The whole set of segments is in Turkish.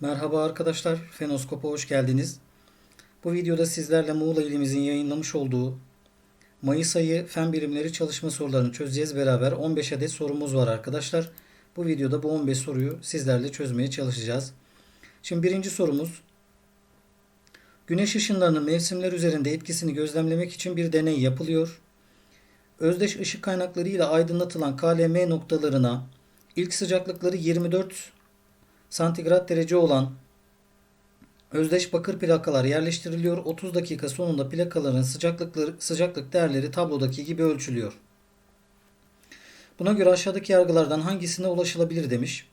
Merhaba arkadaşlar, Fenoskop'a hoş geldiniz. Bu videoda sizlerle Muğla ilimizin yayınlamış olduğu Mayıs ayı fen bilimleri çalışma sorularını çözeceğiz beraber. 15 adet sorumuz var arkadaşlar. Bu videoda bu 15 soruyu sizlerle çözmeye çalışacağız. Şimdi birinci sorumuz. Güneş ışınlarının mevsimler üzerinde etkisini gözlemlemek için bir deney yapılıyor. Özdeş ışık kaynakları ile aydınlatılan KLM noktalarına ilk sıcaklıkları 24 santigrat derece olan özdeş bakır plakalar yerleştiriliyor. 30 dakika sonunda plakaların sıcaklıkları sıcaklık değerleri tablodaki gibi ölçülüyor. Buna göre aşağıdaki yargılardan hangisine ulaşılabilir demiş.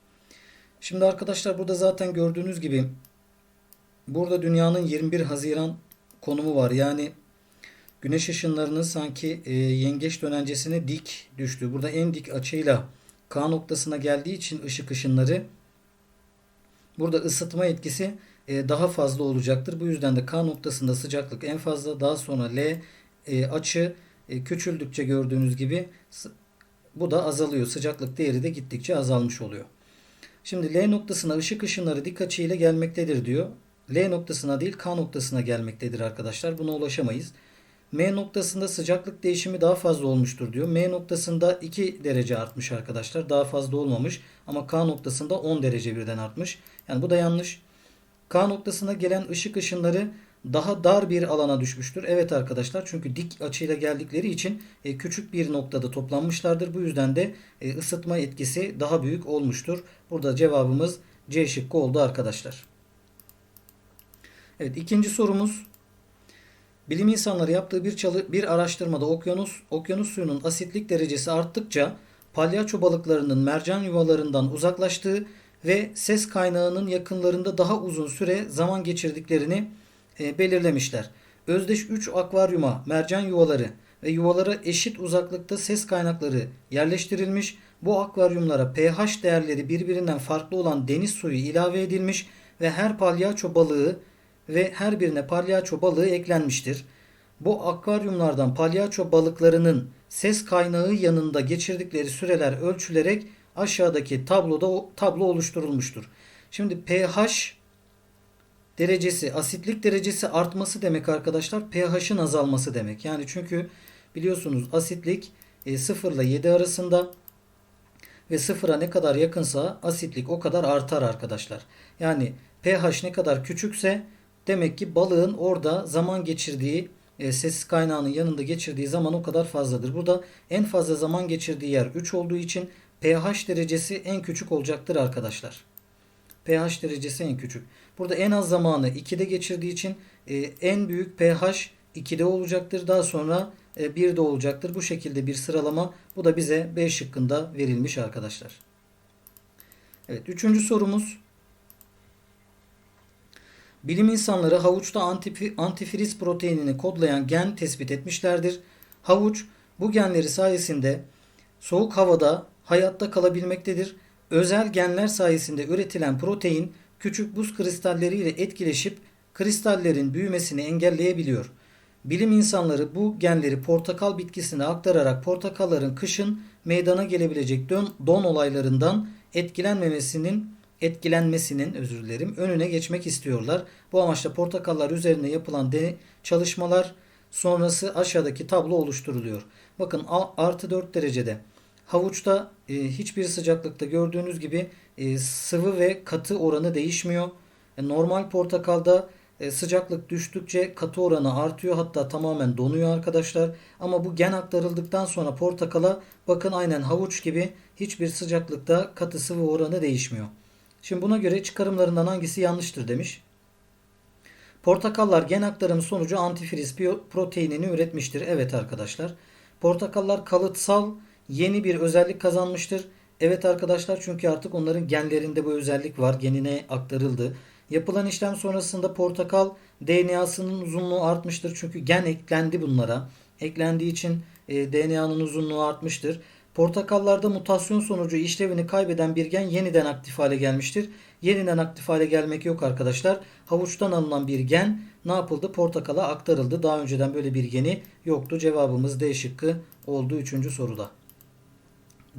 Şimdi arkadaşlar burada zaten gördüğünüz gibi burada dünyanın 21 Haziran konumu var. Yani güneş ışınlarının sanki e, yengeç dönencesine dik düştüğü. Burada en dik açıyla K noktasına geldiği için ışık ışınları Burada ısıtma etkisi e, daha fazla olacaktır. Bu yüzden de K noktasında sıcaklık en fazla. Daha sonra L e, açı e, küçüldükçe gördüğünüz gibi bu da azalıyor. Sıcaklık değeri de gittikçe azalmış oluyor. Şimdi L noktasına ışık ışınları dik açı ile gelmektedir diyor. L noktasına değil K noktasına gelmektedir arkadaşlar. Buna ulaşamayız. M noktasında sıcaklık değişimi daha fazla olmuştur diyor. M noktasında 2 derece artmış arkadaşlar. Daha fazla olmamış. Ama K noktasında 10 derece birden artmış. Yani bu da yanlış. K noktasına gelen ışık ışınları daha dar bir alana düşmüştür. Evet arkadaşlar çünkü dik açıyla geldikleri için e, küçük bir noktada toplanmışlardır. Bu yüzden de e, ısıtma etkisi daha büyük olmuştur. Burada cevabımız C şıkkı oldu arkadaşlar. Evet ikinci sorumuz Bilim insanları yaptığı bir çalı, bir araştırmada okyanus okyanus suyunun asitlik derecesi arttıkça palyaço balıklarının mercan yuvalarından uzaklaştığı ve ses kaynağının yakınlarında daha uzun süre zaman geçirdiklerini e, belirlemişler. Özdeş 3 akvaryuma mercan yuvaları ve yuvalara eşit uzaklıkta ses kaynakları yerleştirilmiş. Bu akvaryumlara pH değerleri birbirinden farklı olan deniz suyu ilave edilmiş ve her palyaço balığı ve her birine palyaço balığı eklenmiştir. Bu akvaryumlardan palyaço balıklarının ses kaynağı yanında geçirdikleri süreler ölçülerek aşağıdaki tabloda tablo oluşturulmuştur. Şimdi pH derecesi, asitlik derecesi artması demek arkadaşlar pH'ın azalması demek. Yani çünkü biliyorsunuz asitlik 0 ile 7 arasında ve sıfıra ne kadar yakınsa asitlik o kadar artar arkadaşlar. Yani pH ne kadar küçükse demek ki balığın orada zaman geçirdiği e, ses kaynağının yanında geçirdiği zaman o kadar fazladır. Burada en fazla zaman geçirdiği yer 3 olduğu için pH derecesi en küçük olacaktır arkadaşlar. pH derecesi en küçük. Burada en az zamanı 2'de geçirdiği için e, en büyük pH 2'de olacaktır. Daha sonra e, 1'de olacaktır. Bu şekilde bir sıralama. Bu da bize B şıkkında verilmiş arkadaşlar. Evet, üçüncü sorumuz. Bilim insanları havuçta antifriz proteinini kodlayan gen tespit etmişlerdir. Havuç bu genleri sayesinde soğuk havada hayatta kalabilmektedir. Özel genler sayesinde üretilen protein küçük buz kristalleriyle etkileşip kristallerin büyümesini engelleyebiliyor. Bilim insanları bu genleri portakal bitkisine aktararak portakalların kışın meydana gelebilecek don, don olaylarından etkilenmemesinin etkilenmesinin özür dilerim önüne geçmek istiyorlar. Bu amaçla portakallar üzerine yapılan de çalışmalar sonrası aşağıdaki tablo oluşturuluyor. Bakın artı 4 derecede havuçta e, hiçbir sıcaklıkta gördüğünüz gibi e, sıvı ve katı oranı değişmiyor. E, normal portakalda e, sıcaklık düştükçe katı oranı artıyor hatta tamamen donuyor arkadaşlar. Ama bu gen aktarıldıktan sonra portakala bakın aynen havuç gibi hiçbir sıcaklıkta katı sıvı oranı değişmiyor. Şimdi buna göre çıkarımlarından hangisi yanlıştır demiş. Portakallar gen aktarımı sonucu antifriz proteinini üretmiştir. Evet arkadaşlar. Portakallar kalıtsal yeni bir özellik kazanmıştır. Evet arkadaşlar çünkü artık onların genlerinde bu özellik var. Genine aktarıldı. Yapılan işlem sonrasında portakal DNA'sının uzunluğu artmıştır. Çünkü gen eklendi bunlara. Eklendiği için e, DNA'nın uzunluğu artmıştır. Portakallarda mutasyon sonucu işlevini kaybeden bir gen yeniden aktif hale gelmiştir. Yeniden aktif hale gelmek yok arkadaşlar. Havuçtan alınan bir gen ne yapıldı? Portakala aktarıldı. Daha önceden böyle bir geni yoktu. Cevabımız D şıkkı oldu 3. soruda.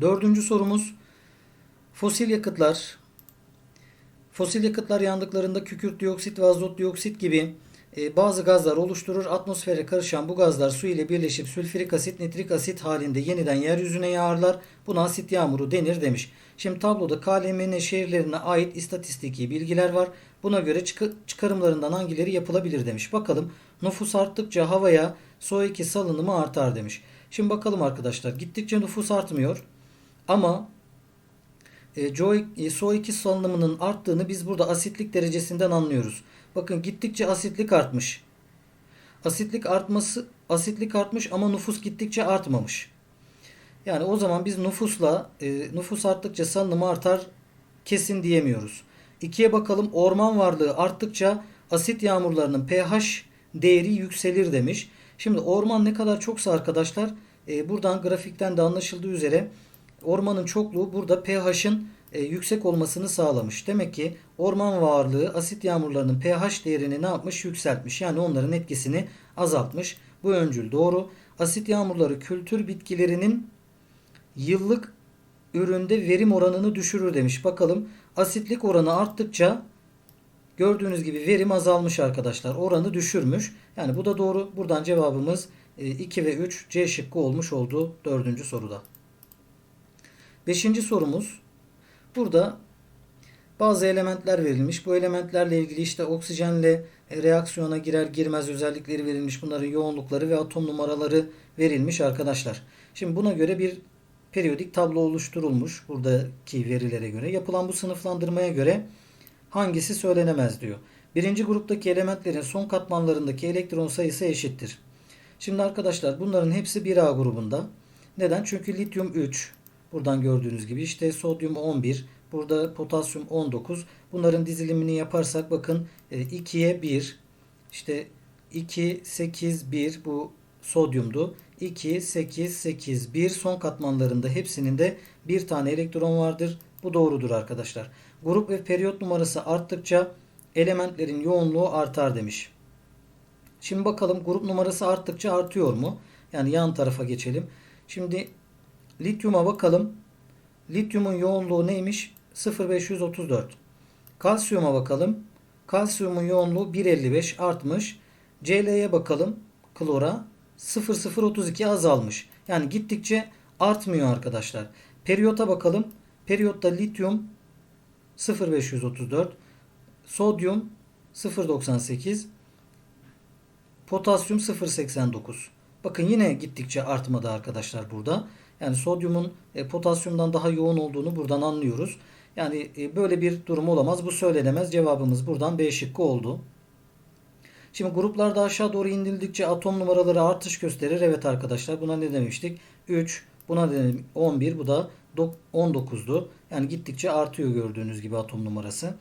Dördüncü sorumuz fosil yakıtlar Fosil yakıtlar yandıklarında kükürt dioksit ve azot dioksit gibi bazı gazlar oluşturur. Atmosfere karışan bu gazlar su ile birleşip sülfürik asit, nitrik asit halinde yeniden yeryüzüne yağarlar. Buna asit yağmuru denir demiş. Şimdi tabloda KLMN şehirlerine ait istatistiki bilgiler var. Buna göre çık- çıkarımlarından hangileri yapılabilir demiş. Bakalım nüfus arttıkça havaya SO2 salınımı artar demiş. Şimdi bakalım arkadaşlar gittikçe nüfus artmıyor. Ama e, e, SO2 salınımının arttığını biz burada asitlik derecesinden anlıyoruz. Bakın gittikçe asitlik artmış. Asitlik artması asitlik artmış ama nüfus gittikçe artmamış. Yani o zaman biz nüfusla e, nüfus arttıkça salınımı artar kesin diyemiyoruz. İkiye bakalım orman varlığı arttıkça asit yağmurlarının pH değeri yükselir demiş. Şimdi orman ne kadar çoksa arkadaşlar e, buradan grafikten de anlaşıldığı üzere ormanın çokluğu burada pH'ın e, yüksek olmasını sağlamış. Demek ki orman varlığı asit yağmurlarının pH değerini ne yapmış? Yükseltmiş. Yani onların etkisini azaltmış. Bu öncül doğru. Asit yağmurları kültür bitkilerinin yıllık üründe verim oranını düşürür demiş. Bakalım asitlik oranı arttıkça gördüğünüz gibi verim azalmış arkadaşlar. Oranı düşürmüş. Yani bu da doğru. Buradan cevabımız 2 ve 3 C şıkkı olmuş oldu 4. soruda. Beşinci sorumuz. Burada bazı elementler verilmiş. Bu elementlerle ilgili işte oksijenle e, reaksiyona girer girmez özellikleri verilmiş. Bunların yoğunlukları ve atom numaraları verilmiş arkadaşlar. Şimdi buna göre bir periyodik tablo oluşturulmuş. Buradaki verilere göre. Yapılan bu sınıflandırmaya göre hangisi söylenemez diyor. Birinci gruptaki elementlerin son katmanlarındaki elektron sayısı eşittir. Şimdi arkadaşlar bunların hepsi 1A grubunda. Neden? Çünkü lityum 3. Buradan gördüğünüz gibi işte sodyum 11. Burada potasyum 19. Bunların dizilimini yaparsak bakın 2'ye 1. İşte 2, 8, 1 bu sodyumdu. 2, 8, 8, 1 son katmanlarında hepsinin de bir tane elektron vardır. Bu doğrudur arkadaşlar. Grup ve periyot numarası arttıkça elementlerin yoğunluğu artar demiş. Şimdi bakalım grup numarası arttıkça artıyor mu? Yani yan tarafa geçelim. Şimdi lityuma bakalım. Lityumun yoğunluğu neymiş? 0,534. Kalsiyuma bakalım. Kalsiyumun yoğunluğu 1,55 artmış. Cl'ye bakalım. Klora 0,032 azalmış. Yani gittikçe artmıyor arkadaşlar. Periyota bakalım. Periyotta lityum 0,534. Sodyum 0,98. Potasyum 0,89. Bakın yine gittikçe artmadı arkadaşlar burada. Yani sodyumun e, potasyumdan daha yoğun olduğunu buradan anlıyoruz. Yani e, böyle bir durum olamaz. Bu söylenemez. Cevabımız buradan B şıkkı oldu. Şimdi gruplarda aşağı doğru indildikçe atom numaraları artış gösterir. Evet arkadaşlar buna ne demiştik? 3, buna ne dedim? 11, bu da 19'du. Yani gittikçe artıyor gördüğünüz gibi atom numarası.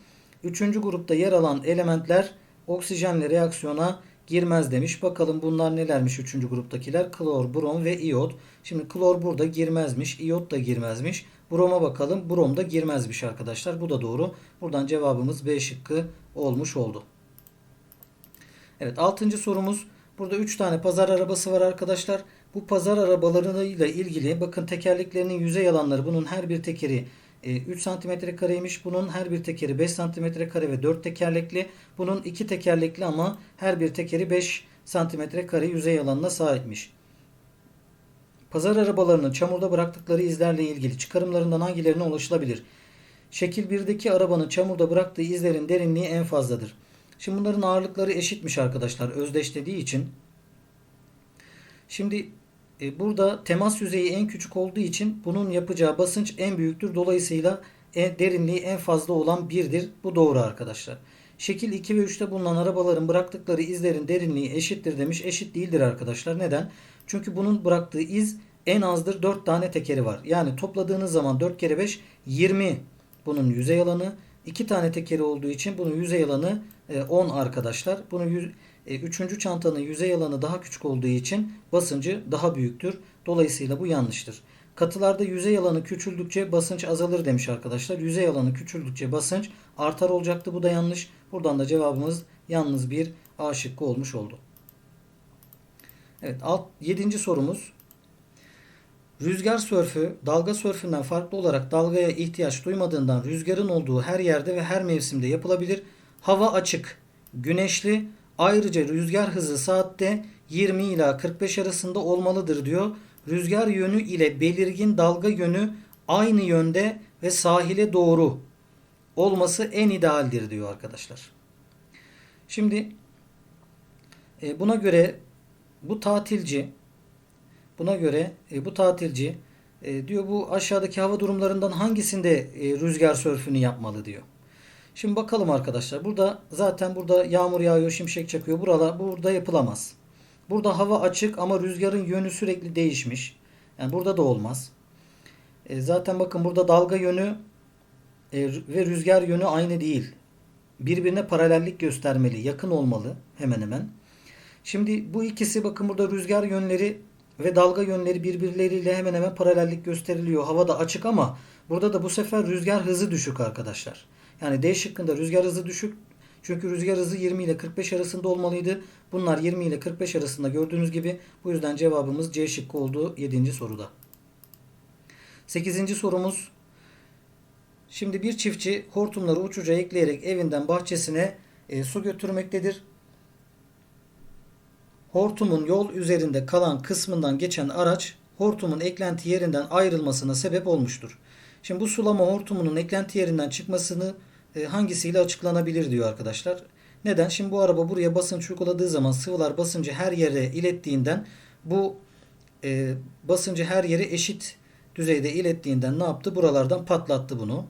Üçüncü grupta yer alan elementler oksijenle reaksiyona girmez demiş. Bakalım bunlar nelermiş üçüncü gruptakiler? Klor, brom ve iot. Şimdi klor burada girmezmiş. iot da girmezmiş. Broma bakalım. Brom da girmezmiş arkadaşlar. Bu da doğru. Buradan cevabımız B şıkkı olmuş oldu. Evet altıncı sorumuz. Burada 3 tane pazar arabası var arkadaşlar. Bu pazar arabalarıyla ilgili bakın tekerleklerinin yüzey alanları bunun her bir tekeri 3 cm kareymiş. Bunun her bir tekeri 5 cm kare ve 4 tekerlekli. Bunun 2 tekerlekli ama her bir tekeri 5 cm kare yüzey alanına sahipmiş. Pazar arabalarının çamurda bıraktıkları izlerle ilgili çıkarımlarından hangilerine ulaşılabilir? Şekil 1'deki arabanın çamurda bıraktığı izlerin derinliği en fazladır. Şimdi bunların ağırlıkları eşitmiş arkadaşlar özdeş dediği için. Şimdi burada temas yüzeyi en küçük olduğu için bunun yapacağı basınç en büyüktür. Dolayısıyla derinliği en fazla olan birdir. Bu doğru arkadaşlar. Şekil 2 ve 3'te bulunan arabaların bıraktıkları izlerin derinliği eşittir demiş. Eşit değildir arkadaşlar. Neden? Çünkü bunun bıraktığı iz en azdır 4 tane tekeri var. Yani topladığınız zaman 4 kere 5 20 bunun yüzey alanı. 2 tane tekeri olduğu için bunun yüzey alanı 10 arkadaşlar. Bunun yüz, e, üçüncü çantanın yüzey alanı daha küçük olduğu için basıncı daha büyüktür. Dolayısıyla bu yanlıştır. Katılarda yüzey alanı küçüldükçe basınç azalır demiş arkadaşlar. Yüzey alanı küçüldükçe basınç artar olacaktı. Bu da yanlış. Buradan da cevabımız yalnız bir A şıkkı olmuş oldu. Evet, alt, yedinci sorumuz. Rüzgar sörfü dalga sörfünden farklı olarak dalgaya ihtiyaç duymadığından rüzgarın olduğu her yerde ve her mevsimde yapılabilir. Hava açık, güneşli. Ayrıca rüzgar hızı saatte 20 ila 45 arasında olmalıdır diyor. Rüzgar yönü ile belirgin dalga yönü aynı yönde ve sahile doğru olması en idealdir diyor arkadaşlar. Şimdi e, buna göre bu tatilci buna göre e, bu tatilci e, diyor bu aşağıdaki hava durumlarından hangisinde rüzgar sörfünü yapmalı diyor. Şimdi bakalım arkadaşlar. Burada zaten burada yağmur yağıyor, şimşek çakıyor. Burada burada yapılamaz. Burada hava açık ama rüzgarın yönü sürekli değişmiş. Yani burada da olmaz. E, zaten bakın burada dalga yönü e, ve rüzgar yönü aynı değil. Birbirine paralellik göstermeli, yakın olmalı hemen hemen. Şimdi bu ikisi bakın burada rüzgar yönleri ve dalga yönleri birbirleriyle hemen hemen paralellik gösteriliyor. Hava da açık ama burada da bu sefer rüzgar hızı düşük arkadaşlar. Yani D şıkkında rüzgar hızı düşük. Çünkü rüzgar hızı 20 ile 45 arasında olmalıydı. Bunlar 20 ile 45 arasında gördüğünüz gibi. Bu yüzden cevabımız C şıkkı olduğu 7. soruda. 8. sorumuz. Şimdi bir çiftçi hortumları uçuca ekleyerek evinden bahçesine e, su götürmektedir. Hortumun yol üzerinde kalan kısmından geçen araç hortumun eklenti yerinden ayrılmasına sebep olmuştur. Şimdi bu sulama hortumunun eklenti yerinden çıkmasını e, hangisiyle açıklanabilir diyor arkadaşlar. Neden? Şimdi bu araba buraya basınç uyguladığı zaman sıvılar basıncı her yere ilettiğinden bu e, basıncı her yere eşit düzeyde ilettiğinden ne yaptı? Buralardan patlattı bunu.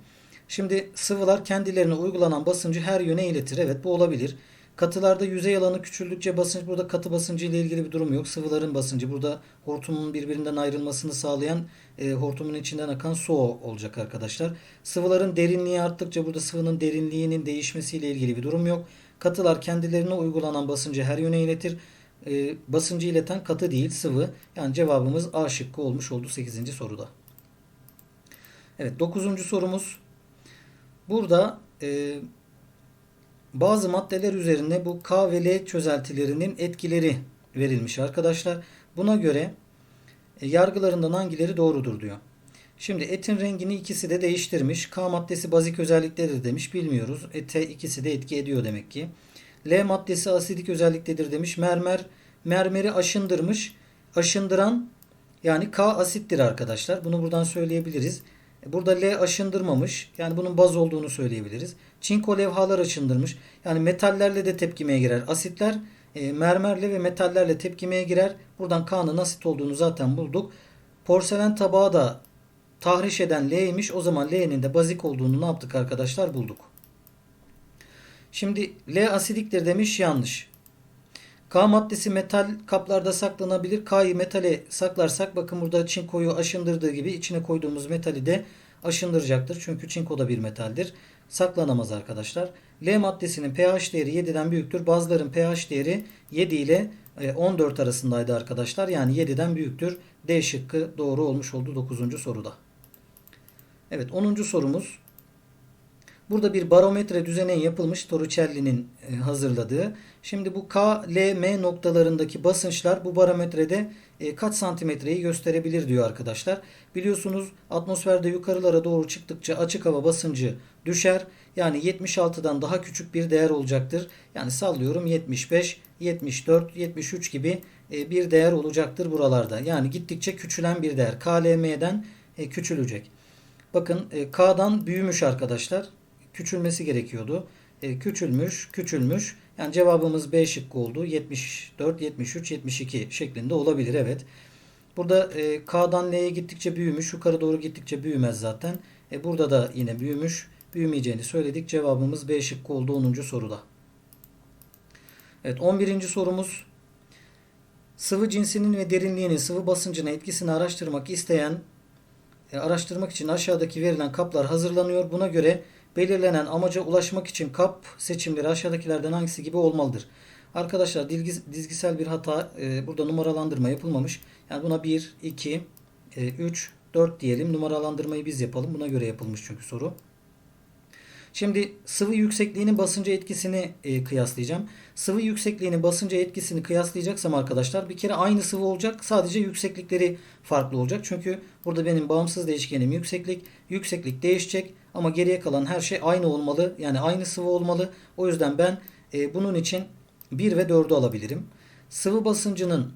Şimdi sıvılar kendilerine uygulanan basıncı her yöne iletir. Evet bu olabilir. Katılarda yüzey alanı küçüldükçe basınç burada katı basıncı ile ilgili bir durum yok. Sıvıların basıncı burada hortumun birbirinden ayrılmasını sağlayan e, hortumun içinden akan su olacak arkadaşlar. Sıvıların derinliği arttıkça burada sıvının derinliğinin değişmesiyle ilgili bir durum yok. Katılar kendilerine uygulanan basıncı her yöne iletir. E, basıncı ileten katı değil sıvı. Yani cevabımız A şıkkı olmuş oldu 8. soruda. Evet 9. sorumuz. Burada e, bazı maddeler üzerinde bu K ve L çözeltilerinin etkileri verilmiş arkadaşlar. Buna göre e, yargılarından hangileri doğrudur diyor. Şimdi etin rengini ikisi de değiştirmiş. K maddesi bazik özelliktedir demiş. Bilmiyoruz. Ete ikisi de etki ediyor demek ki. L maddesi asidik özelliktedir demiş. Mermer mermeri aşındırmış. Aşındıran yani K asittir arkadaşlar. Bunu buradan söyleyebiliriz. Burada L aşındırmamış. Yani bunun baz olduğunu söyleyebiliriz. Çinko levhalar aşındırmış. Yani metallerle de tepkimeye girer. Asitler e, mermerle ve metallerle tepkimeye girer. Buradan K'nın asit olduğunu zaten bulduk. Porselen tabağı da tahriş eden L'ymiş. O zaman L'nin de bazik olduğunu ne yaptık arkadaşlar bulduk. Şimdi L asidiktir demiş yanlış. K maddesi metal kaplarda saklanabilir. K'yı metale saklarsak bakın burada çinkoyu aşındırdığı gibi içine koyduğumuz metali de aşındıracaktır. Çünkü çinko da bir metaldir. Saklanamaz arkadaşlar. L maddesinin pH değeri 7'den büyüktür. Bazıların pH değeri 7 ile 14 e, arasındaydı arkadaşlar. Yani 7'den büyüktür. D şıkkı doğru olmuş oldu 9. soruda. Evet 10. sorumuz. Burada bir barometre düzeneği yapılmış Torricelli'nin e, hazırladığı. Şimdi bu K, L, M noktalarındaki basınçlar bu barometrede e, kaç santimetreyi gösterebilir diyor arkadaşlar. Biliyorsunuz atmosferde yukarılara doğru çıktıkça açık hava basıncı düşer. Yani 76'dan daha küçük bir değer olacaktır. Yani sallıyorum 75, 74, 73 gibi e, bir değer olacaktır buralarda. Yani gittikçe küçülen bir değer. KLM'den küçülecek. Bakın K'dan büyümüş arkadaşlar küçülmesi gerekiyordu. E, küçülmüş, küçülmüş. Yani cevabımız B şıkkı oldu. 74, 73, 72 şeklinde olabilir. Evet. Burada e, K'dan L'ye gittikçe büyümüş. Yukarı doğru gittikçe büyümez zaten. E, burada da yine büyümüş. Büyümeyeceğini söyledik. Cevabımız B şıkkı oldu 10. soruda. Evet 11. sorumuz. Sıvı cinsinin ve derinliğinin sıvı basıncına etkisini araştırmak isteyen e, araştırmak için aşağıdaki verilen kaplar hazırlanıyor. Buna göre belirlenen amaca ulaşmak için kap seçimleri aşağıdakilerden hangisi gibi olmalıdır? Arkadaşlar dizgisel bir hata e, burada numaralandırma yapılmamış. Yani buna 1, 2, e, 3, 4 diyelim. Numaralandırmayı biz yapalım. Buna göre yapılmış çünkü soru. Şimdi sıvı yüksekliğinin basınca etkisini e, kıyaslayacağım. Sıvı yüksekliğinin basınca etkisini kıyaslayacaksam arkadaşlar bir kere aynı sıvı olacak. Sadece yükseklikleri farklı olacak. Çünkü burada benim bağımsız değişkenim yükseklik. Yükseklik değişecek ama geriye kalan her şey aynı olmalı. Yani aynı sıvı olmalı. O yüzden ben e, bunun için 1 ve 4'ü alabilirim. Sıvı basıncının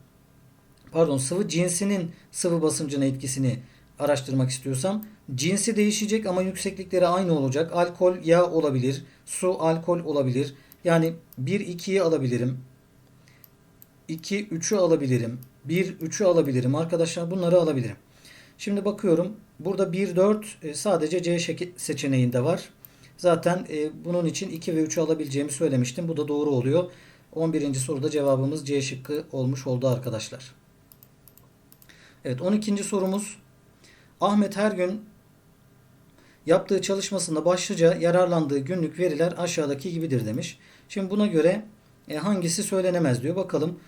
pardon sıvı cinsinin sıvı basıncına etkisini araştırmak istiyorsam cinsi değişecek ama yükseklikleri aynı olacak. Alkol yağ olabilir, su alkol olabilir. Yani 1 2'yi alabilirim. 2 3'ü alabilirim. 1 3'ü alabilirim. Arkadaşlar bunları alabilirim. Şimdi bakıyorum. Burada 1, 4 e, sadece C seçeneğinde var. Zaten e, bunun için 2 ve 3'ü alabileceğimi söylemiştim. Bu da doğru oluyor. 11. soruda cevabımız C şıkkı olmuş oldu arkadaşlar. Evet 12. sorumuz. Ahmet her gün yaptığı çalışmasında başlıca yararlandığı günlük veriler aşağıdaki gibidir demiş. Şimdi buna göre e, hangisi söylenemez diyor. Bakalım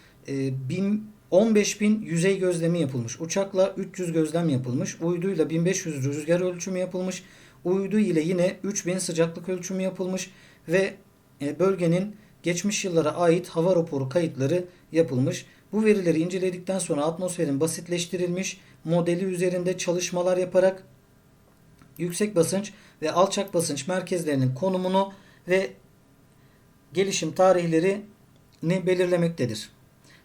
BİM 15.000 yüzey gözlemi yapılmış. Uçakla 300 gözlem yapılmış. Uyduyla 1500 rüzgar ölçümü yapılmış. Uydu ile yine 3000 sıcaklık ölçümü yapılmış ve e, bölgenin geçmiş yıllara ait hava raporu kayıtları yapılmış. Bu verileri inceledikten sonra atmosferin basitleştirilmiş modeli üzerinde çalışmalar yaparak yüksek basınç ve alçak basınç merkezlerinin konumunu ve gelişim tarihlerini belirlemektedir.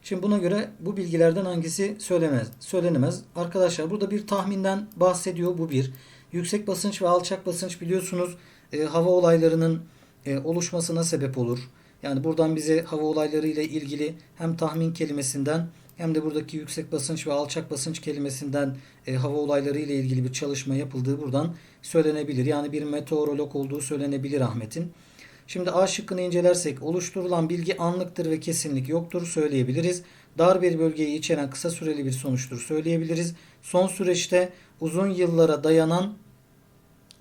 Şimdi buna göre bu bilgilerden hangisi söylemez, söylenemez? Arkadaşlar burada bir tahminden bahsediyor bu bir. Yüksek basınç ve alçak basınç biliyorsunuz e, hava olaylarının e, oluşmasına sebep olur. Yani buradan bize hava olayları ile ilgili hem tahmin kelimesinden hem de buradaki yüksek basınç ve alçak basınç kelimesinden e, hava olayları ile ilgili bir çalışma yapıldığı buradan söylenebilir. Yani bir meteorolog olduğu söylenebilir Ahmet'in. Şimdi A şıkkını incelersek oluşturulan bilgi anlıktır ve kesinlik yoktur söyleyebiliriz. Dar bir bölgeyi içeren kısa süreli bir sonuçtur söyleyebiliriz. Son süreçte uzun yıllara dayanan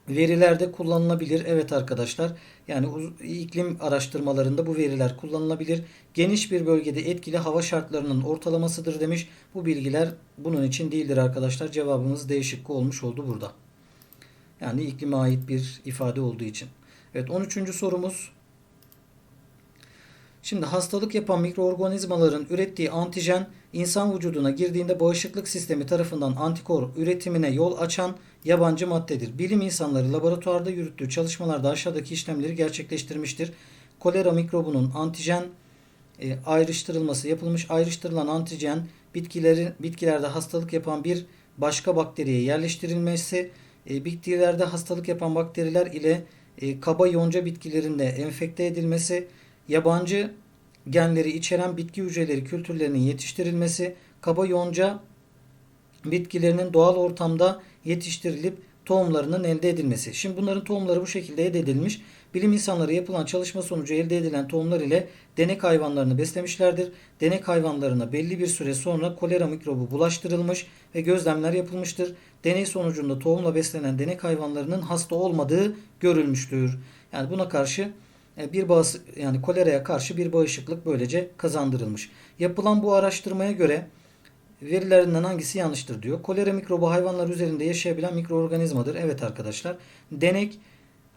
verilerde kullanılabilir. Evet arkadaşlar yani iklim araştırmalarında bu veriler kullanılabilir. Geniş bir bölgede etkili hava şartlarının ortalamasıdır demiş. Bu bilgiler bunun için değildir arkadaşlar. Cevabımız D şıkkı olmuş oldu burada. Yani iklime ait bir ifade olduğu için. Evet 13. sorumuz. Şimdi hastalık yapan mikroorganizmaların ürettiği antijen insan vücuduna girdiğinde bağışıklık sistemi tarafından antikor üretimine yol açan yabancı maddedir. Bilim insanları laboratuvarda yürüttüğü çalışmalarda aşağıdaki işlemleri gerçekleştirmiştir. Kolera mikrobunun antijen e, ayrıştırılması yapılmış. Ayrıştırılan antijen bitkileri, bitkilerde hastalık yapan bir başka bakteriye yerleştirilmesi, e, bitkilerde hastalık yapan bakteriler ile e, kaba yonca bitkilerinde enfekte edilmesi, yabancı genleri içeren bitki hücreleri kültürlerinin yetiştirilmesi, kaba yonca bitkilerinin doğal ortamda yetiştirilip tohumlarının elde edilmesi. Şimdi bunların tohumları bu şekilde elde edilmiş. Bilim insanları yapılan çalışma sonucu elde edilen tohumlar ile denek hayvanlarını beslemişlerdir. Denek hayvanlarına belli bir süre sonra kolera mikrobu bulaştırılmış ve gözlemler yapılmıştır. Deney sonucunda tohumla beslenen denek hayvanlarının hasta olmadığı görülmüştür. Yani buna karşı e, bir bağısı, yani koleraya karşı bir bağışıklık böylece kazandırılmış. Yapılan bu araştırmaya göre verilerinden hangisi yanlıştır diyor. Kolera mikrobu hayvanlar üzerinde yaşayabilen mikroorganizmadır. Evet arkadaşlar. Denek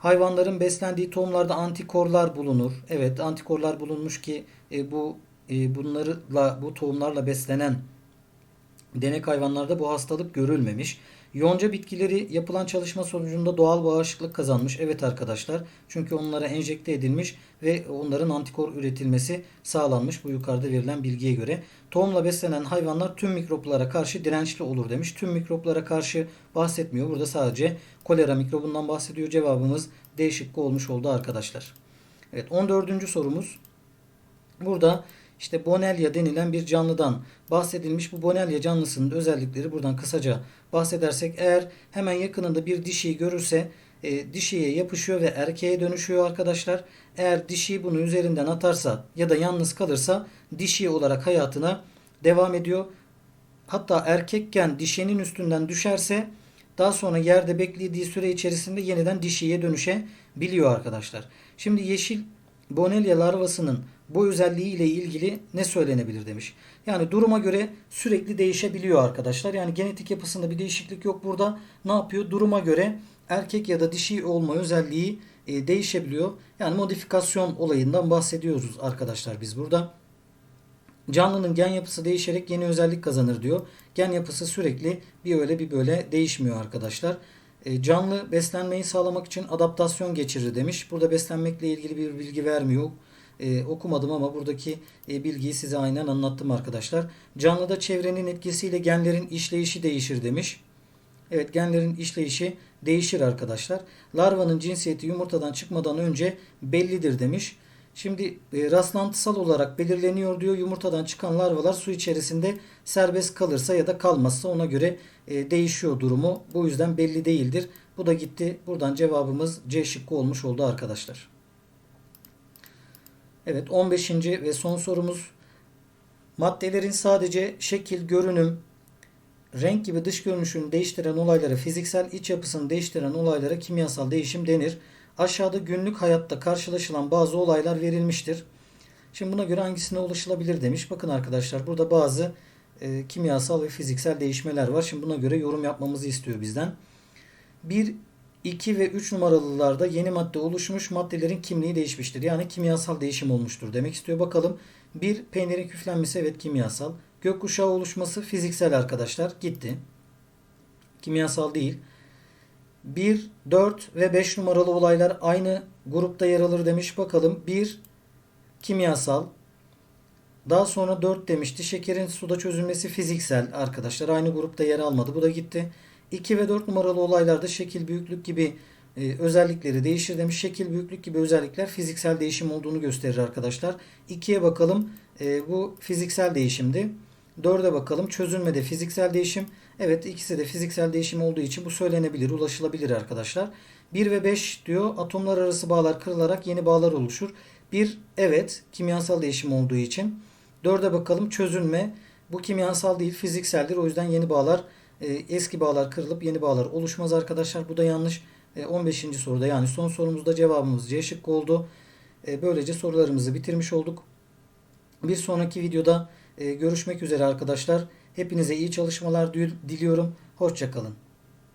hayvanların beslendiği tohumlarda antikorlar bulunur. Evet antikorlar bulunmuş ki e, bu e, bunlarla bu tohumlarla beslenen denek hayvanlarda bu hastalık görülmemiş. Yonca bitkileri yapılan çalışma sonucunda doğal bağışıklık kazanmış. Evet arkadaşlar. Çünkü onlara enjekte edilmiş ve onların antikor üretilmesi sağlanmış bu yukarıda verilen bilgiye göre. Tohumla beslenen hayvanlar tüm mikroplara karşı dirençli olur demiş. Tüm mikroplara karşı bahsetmiyor. Burada sadece kolera mikrobundan bahsediyor. Cevabımız D şıkkı olmuş oldu arkadaşlar. Evet 14. sorumuz. Burada işte Bonelya denilen bir canlıdan bahsedilmiş. Bu Bonelya canlısının özellikleri buradan kısaca bahsedersek eğer hemen yakınında bir dişiyi görürse e, dişiye yapışıyor ve erkeğe dönüşüyor arkadaşlar. Eğer dişiyi bunu üzerinden atarsa ya da yalnız kalırsa dişi olarak hayatına devam ediyor. Hatta erkekken dişinin üstünden düşerse daha sonra yerde beklediği süre içerisinde yeniden dişiye dönüşebiliyor arkadaşlar. Şimdi yeşil Bonelya larvasının bu özelliği ile ilgili ne söylenebilir demiş. Yani duruma göre sürekli değişebiliyor arkadaşlar. Yani genetik yapısında bir değişiklik yok burada. Ne yapıyor? Duruma göre erkek ya da dişi olma özelliği e, değişebiliyor. Yani modifikasyon olayından bahsediyoruz arkadaşlar biz burada. Canlının gen yapısı değişerek yeni özellik kazanır diyor. Gen yapısı sürekli bir öyle bir böyle değişmiyor arkadaşlar. E, canlı beslenmeyi sağlamak için adaptasyon geçirir demiş. Burada beslenmekle ilgili bir bilgi vermiyor. E, okumadım ama buradaki e, bilgiyi size aynen anlattım arkadaşlar. Canlıda çevrenin etkisiyle genlerin işleyişi değişir demiş. Evet genlerin işleyişi değişir arkadaşlar. Larvanın cinsiyeti yumurtadan çıkmadan önce bellidir demiş. Şimdi e, rastlantısal olarak belirleniyor diyor. Yumurtadan çıkan larvalar su içerisinde serbest kalırsa ya da kalmazsa ona göre e, değişiyor durumu. Bu yüzden belli değildir. Bu da gitti. Buradan cevabımız C şıkkı olmuş oldu arkadaşlar. Evet 15. ve son sorumuz. Maddelerin sadece şekil, görünüm, renk gibi dış görünüşünü değiştiren olaylara, fiziksel iç yapısını değiştiren olaylara kimyasal değişim denir. Aşağıda günlük hayatta karşılaşılan bazı olaylar verilmiştir. Şimdi buna göre hangisine ulaşılabilir demiş. Bakın arkadaşlar burada bazı e, kimyasal ve fiziksel değişmeler var. Şimdi buna göre yorum yapmamızı istiyor bizden. 1, 2 ve 3 numaralılarda yeni madde oluşmuş maddelerin kimliği değişmiştir. Yani kimyasal değişim olmuştur demek istiyor. Bakalım 1 peynirin küflenmesi evet kimyasal. Gökkuşağı oluşması fiziksel arkadaşlar gitti. Kimyasal değil. 1, 4 ve 5 numaralı olaylar aynı grupta yer alır demiş. Bakalım 1 kimyasal. Daha sonra 4 demişti. Şekerin suda çözülmesi fiziksel arkadaşlar. Aynı grupta yer almadı. Bu da gitti. 2 ve 4 numaralı olaylarda şekil, büyüklük gibi e, özellikleri değişir demiş. Şekil, büyüklük gibi özellikler fiziksel değişim olduğunu gösterir arkadaşlar. 2'ye bakalım. E, bu fiziksel değişimdi. 4'e bakalım. Çözülmede fiziksel değişim. Evet ikisi de fiziksel değişim olduğu için bu söylenebilir, ulaşılabilir arkadaşlar. 1 ve 5 diyor atomlar arası bağlar kırılarak yeni bağlar oluşur. 1 evet kimyasal değişim olduğu için. 4'e bakalım çözülme. Bu kimyasal değil fizikseldir. O yüzden yeni bağlar eski bağlar kırılıp yeni bağlar oluşmaz arkadaşlar. Bu da yanlış. E, 15. soruda yani son sorumuzda cevabımız C şıkkı oldu. E, böylece sorularımızı bitirmiş olduk. Bir sonraki videoda e, görüşmek üzere arkadaşlar. Hepinize iyi çalışmalar diliyorum. Hoşçakalın.